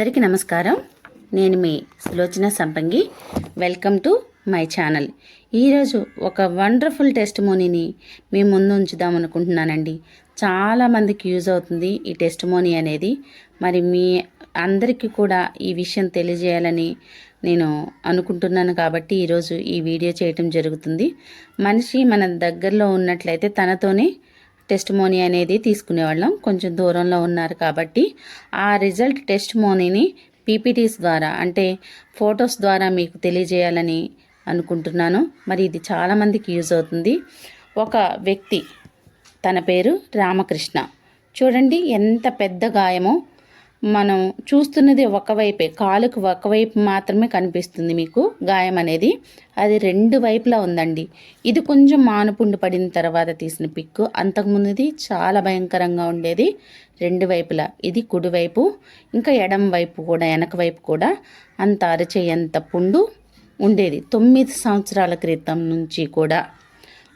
అందరికీ నమస్కారం. నేను మీ Sulochana Sampangi. Welcome to my channel ఈరోజు ఒక వండర్ఫుల్ టెస్ట్ మోనీని మీ ముందు ఉంచుదాం అనుకుంటున్నానండి. చాలామందికి యూజ్ అవుతుంది ఈ టెస్ట్ మోనీ అనేది. మరి మీ అందరికీ కూడా ఈ విషయం తెలియజేయాలని నేను అనుకుంటున్నాను కాబట్టి ఈరోజు ఈ వీడియో చేయటం జరుగుతుంది. మనిషి మన దగ్గరలో ఉన్నట్లయితే తనతోనే టెస్ట్ మోనీ అనేది తీసుకునేవాళ్ళం. కొంచెం దూరంలో ఉన్నారు కాబట్టి ఆ రిజల్ట్ టెస్ట్ మోనీని పీపీటీస్ ద్వారా అంటే ఫొటోస్ ద్వారా మీకు తెలియజేయాలని అనుకుంటున్నాను. మరి ఇది చాలామందికి యూజ్ అవుతుంది. ఒక వ్యక్తి తన పేరు రామకృష్ణ. చూడండి ఎంత పెద్ద గాయమో. మనం చూస్తున్నది ఒకవైపే కాలుకు ఒకవైపు మాత్రమే కనిపిస్తుంది మీకు గాయం అనేది. అది రెండు వైపులా ఉందండి. ఇది కొంచెం మానుపుండు పడిన తర్వాత తీసిన పిక్ అంతకుముందుది చాలా భయంకరంగా ఉండేది రెండు వైపులా. ఇది కుడివైపు ఇంకా ఎడం వైపు కూడా వెనక వైపు కూడా అంత అరచేయంత పుండు ఉండేది. తొమ్మిది సంవత్సరాల క్రితం నుంచి కూడా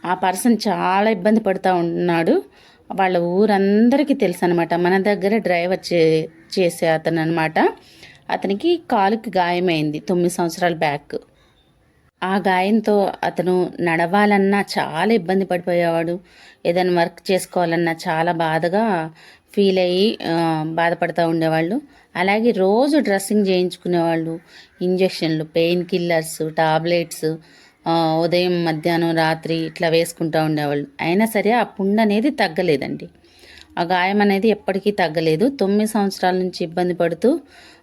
ఆ పర్సన్ చాలా ఇబ్బంది పడుతూ ఉన్నాడు. వాళ్ళ ఊరందరికీ తెలుసు అనమాట మన దగ్గర డ్రైవర్ చే చేసే అతను అనమాట అతనికి కాలుకి గాయమైంది తొమ్మిది సంవత్సరాల బ్యాక్. ఆ గాయంతో అతను నడవాలన్నా చాలా ఇబ్బంది పడిపోయేవాడు. ఏదైనా వర్క్ చేసుకోవాలన్నా చాలా బాధగా ఫీల్ అయ్యి బాధపడుతూ ఉండేవాళ్ళు. అలాగే రోజు డ్రెస్సింగ్ చేయించుకునేవాళ్ళు. ఇంజెక్షన్లు పెయిన్ కిల్లర్స్ టాబ్లెట్స్ ఉదయం మధ్యాహ్నం రాత్రి ఇట్లా వేసుకుంటూ ఉండేవాళ్ళు. అయినా సరే ఆ పుండు అనేది తగ్గలేదండి. ఆ గాయం అనేది ఎప్పటికీ తగ్గలేదు. తొమ్మిది సంవత్సరాల నుంచి ఇబ్బంది పడుతూ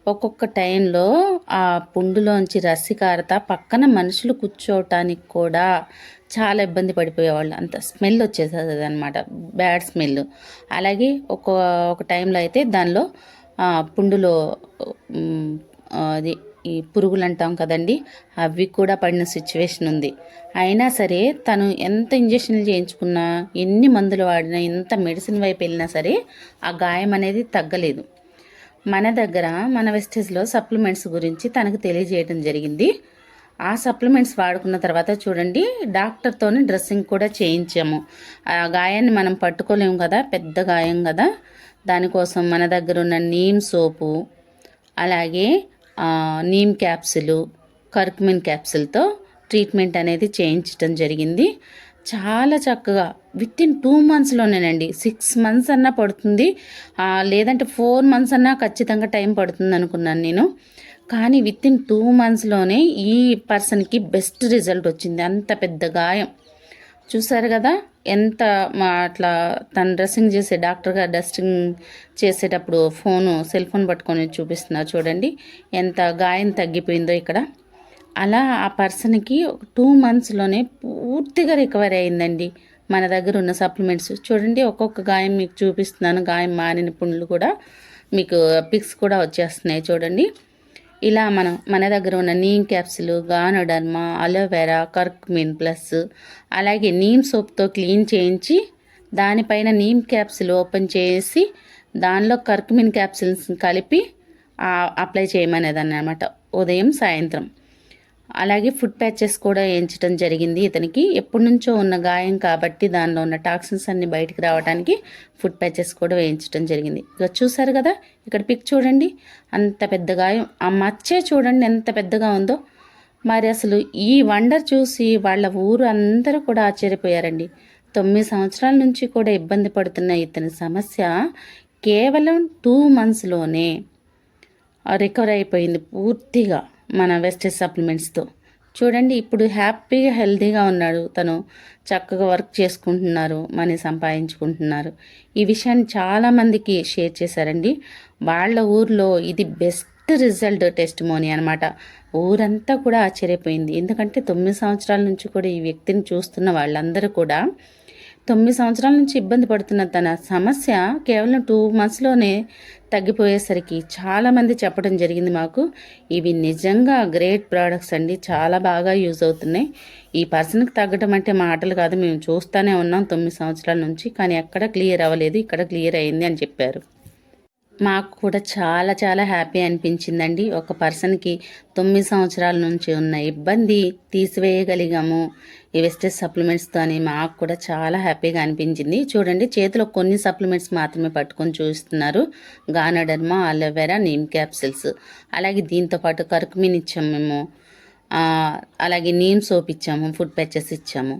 ఒక్కొక్క టైంలో ఆ పుండులోంచి రస్సి కారత పక్కన మనుషులు కూర్చోవటానికి కూడా చాలా ఇబ్బంది పడిపోయేవాళ్ళు. అంత స్మెల్ వచ్చేసేది అనమాట బ్యాడ్ స్మెల్. అలాగే ఒక ఒక టైంలో అయితే దానిలో ఆ, పుండులో అది ఈ పురుగులు అంటాం కదండి అవి కూడా పడిన సిచ్యువేషన్ ఉంది. అయినా సరే తను ఎంత ఇంజక్షన్లు చేయించుకున్నా ఎన్ని మందులు వాడినా ఎంత మెడిసిన్ వైపు వెళ్ళినా సరే ఆ గాయం అనేది తగ్గలేదు. మన దగ్గర మన వెస్టేజ్లో సప్లిమెంట్స్ గురించి తనకు తెలియజేయడం జరిగింది. ఆ సప్లిమెంట్స్ వాడుకున్న తర్వాత చూడండి డాక్టర్తోని డ్రెస్సింగ్ కూడా చేయించాము. ఆ గాయాన్ని మనం పట్టుకోలేము కదా పెద్ద గాయం కదా. దానికోసం మన దగ్గర ఉన్న నీమ్ సోపు అలాగే నీమ్ క్యాప్సులు కర్క్మిన్ క్యాప్సుల్తో ట్రీట్మెంట్ అనేది చేయించడం జరిగింది. చాలా చక్కగా విత్ ఇన్ టూ మంత్స్లోనేనండి. సిక్స్ మంత్స్ అన్నా పడుతుంది. లేదంటే ఫోర్ మంత్స్ అన్నా ఖచ్చితంగా టైం పడుతుంది అనుకున్నాను నేను. కానీ విత్ ఇన్ టూ మంత్స్లోనే ఈ పర్సన్కి బెస్ట్ రిజల్ట్ వచ్చింది. అంత పెద్ద గాయం. చూసారు కదా? ఎంత మా అట్లా తను డ్రెస్సింగ్ చేసే డాక్టర్ గారు డ్రెస్సింగ్ చేసేటప్పుడు ఫోను సెల్ ఫోన్ పట్టుకొని చూపిస్తున్నారు చూడండి. ఎంత గాయం తగ్గిపోయిందో ఇక్కడ. అలా ఆ పర్సన్కి టూ మంత్స్లోనే పూర్తిగా రికవరీ అయిందండి మన దగ్గర ఉన్న సప్లిమెంట్స్ చూడండి ఒక్కొక్క గాయం మీకు చూపిస్తున్నాను. గాయం మారిన పుండ్లు కూడా మీకు పిక్స్ కూడా వచ్చేస్తున్నాయి చూడండి. ఇలా మనం మన దగ్గర ఉన్న neem capsule ganoderma aloe vera curcumin plus అలాగే నీమ్ సోప్తో క్లీన్ చేయించి దానిపైన నీమ్ క్యాప్సులు ఓపెన్ చేసి దానిలో కర్క్మిన్ క్యాప్సిల్స్ కలిపి అప్లై చేయమనేది అన్నమాట ఉదయం సాయంత్రం. అలాగే ఫుడ్ ప్యాచెస్ కూడా వేయించడం జరిగింది. ఇతనికి ఎప్పటి నుంచో ఉన్న గాయం కాబట్టి దానిలో ఉన్న టాక్సిన్స్ అన్ని బయటికి రావడానికి ఫుడ్ ప్యాచెస్ కూడా వేయించడం జరిగింది. ఇక చూసారు కదా? ఇక్కడ పిక్ చూడండి. అంత పెద్ద గాయం. ఆ మచ్చే చూడండి ఎంత పెద్దగా ఉందో. మరి అసలు ఈ వండర్ చూసి వాళ్ళ ఊరు అందరూ కూడా ఆశ్చర్యపోయారండి. తొమ్మిది సంవత్సరాల నుంచి కూడా ఇబ్బంది పడుతున్న ఇతని సమస్య కేవలం టూ మంత్స్లోనే రికవర్ అయిపోయింది పూర్తిగా. మన వెస్టేజ్ సప్లిమెంట్స్తో. చూడండి ఇప్పుడు హ్యాపీగా హెల్తీగా ఉన్నాడు. తను చక్కగా వర్క్ చేసుకుంటున్నారు మనీ సంపాదించుకుంటున్నారు. ఈ విషయాన్ని చాలామందికి షేర్ చేశారండి. వాళ్ళ ఊర్లో ఇది బెస్ట్ రిజల్ట్ టెస్ట్ మోనీ అనమాట ఊరంతా కూడా ఆశ్చర్యపోయింది. ఎందుకంటే తొమ్మిది సంవత్సరాల నుంచి కూడా ఈ వ్యక్తిని చూస్తున్న వాళ్ళందరూ కూడా తొమ్మిది సంవత్సరాల నుంచి ఇబ్బంది పడుతున్న తన సమస్య కేవలం టూ మంత్స్లోనే తగ్గిపోయేసరికి చాలామంది చెప్పడం జరిగింది మాకు. ఇవి నిజంగా గ్రేట్ ప్రోడక్ట్స్ అండి. చాలా బాగా యూజ్ అవుతున్నాయి. ఈ పర్సన్కి తగ్గడం అంటే మాటలు కాదు. మేము చూస్తూనే ఉన్నాం తొమ్మిది సంవత్సరాల నుంచి. కానీ ఎక్కడ క్లియర్ అవ్వలేదు. ఇక్కడ క్లియర్ అయింది అని చెప్పారు. మాకు కూడా చాలా చాలా హ్యాపీ అనిపించిందండి. ఒక పర్సన్కి తొమ్మిది సంవత్సరాల నుంచి ఉన్న ఇబ్బంది తీసివేయగలిగాము. ఈ వెస్టేజ్ సప్లిమెంట్స్తో అని మాకు కూడా చాలా హ్యాపీగా అనిపించింది. చూడండి చేతిలో కొన్ని సప్లిమెంట్స్ మాత్రమే పట్టుకొని చూస్తున్నారు. Ganoderma aloe vera neem capsules. అలాగే దీంతో పాటు కరుకుమీన్ ఇచ్చాము మేము. అలాగే నీమ్ సోప్ ఇచ్చాము ఫుడ్ ప్యాచెస్ ఇచ్చాము.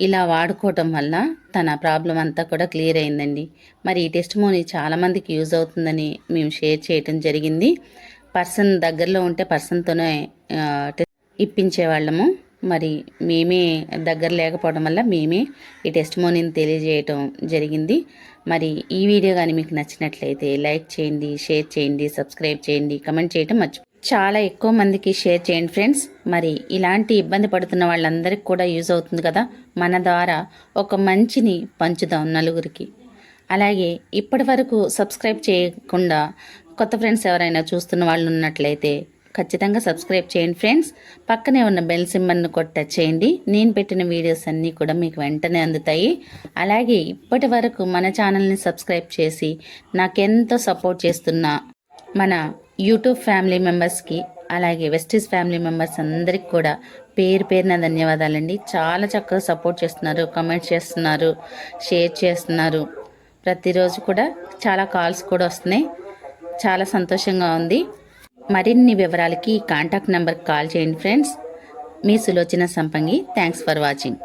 ఇలా వాడుకోవటం వల్ల తన ప్రాబ్లం అంతా కూడా క్లియర్ అయిందండి. మరి ఈ టెస్ట్ మోని చాలామందికి యూజ్ అవుతుందని మేము షేర్ చేయటం జరిగింది. పర్సన్ దగ్గరలో ఉంటే పర్సన్తోనే ఇప్పించేవాళ్ళము. మరి మేమే దగ్గర లేకపోవడం వల్ల మేమే ఈ టెస్ట్ మోనీని తెలియజేయటం జరిగింది. మరి ఈ వీడియో కానీ మీకు నచ్చినట్లయితే లైక్ చేయండి షేర్ చేయండి సబ్స్క్రైబ్ చేయండి కమెంట్ చేయటం మర్చిపో చాలా ఎక్కువ మందికి షేర్ చేయండి ఫ్రెండ్స్. మరి ఇలాంటి ఇబ్బంది పడుతున్న వాళ్ళందరికీ కూడా యూజ్ అవుతుంది కదా మన ద్వారా ఒక మంచిని పంచుదాం నలుగురికి. అలాగే ఇప్పటి వరకు సబ్స్క్రైబ్ చేయకుండా కొత్త ఫ్రెండ్స్ ఎవరైనా చూస్తున్న వాళ్ళు ఉన్నట్లయితే ఖచ్చితంగా సబ్స్క్రైబ్ చేయండి ఫ్రెండ్స్. పక్కనే ఉన్న బెల్ సింబల్ని కూడా టచ్ చేయండి నేను పెట్టిన వీడియోస్ అన్నీ కూడా మీకు వెంటనే అందుతాయి. అలాగే ఇప్పటి వరకు మన ఛానల్ని సబ్స్క్రైబ్ చేసి నాకెంతో సపోర్ట్ చేస్తున్న మన యూట్యూబ్ ఫ్యామిలీ మెంబర్స్కి అలాగే వెస్టీస్ ఫ్యామిలీ మెంబర్స్ అందరికి కూడా పేరు పేరున ధన్యవాదాలండి. చాలా చక్కగా సపోర్ట్ చేస్తున్నారు కమెంట్స్ చేస్తున్నారు షేర్ చేస్తున్నారు. ప్రతిరోజు కూడా చాలా కాల్స్ కూడా వస్తున్నాయి. చాలా సంతోషంగా ఉంది. మరిన్ని వివరాలకి కాంటాక్ట్ నెంబర్కి కాల్ చేయండి friends. Me Sulochana Sampangi thanks for watching